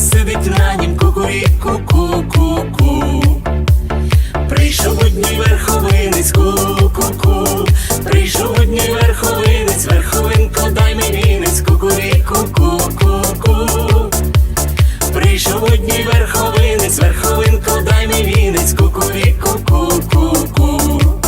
сидить на нім кукуріку ку-ку-ку. Прийшов у дні верховинець ку-ку-ку. Прийшов у дні верховинець, верховинко, дай мені вінець кукуріку ку-ку-ку. Прийшов у дні верховинець, верховинко, дай мені вінець кукуріку ку-ку-ку.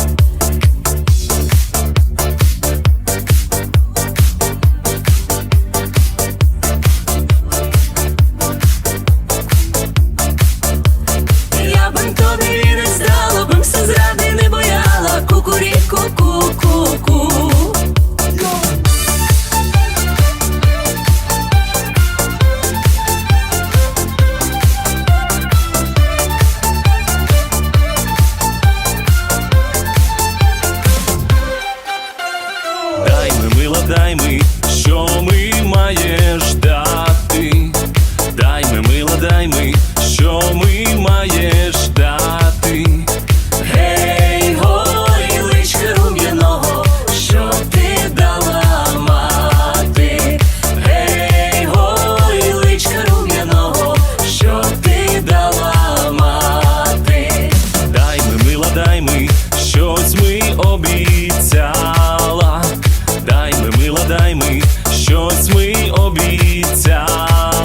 ми ладай ми, щось ми обіцяли.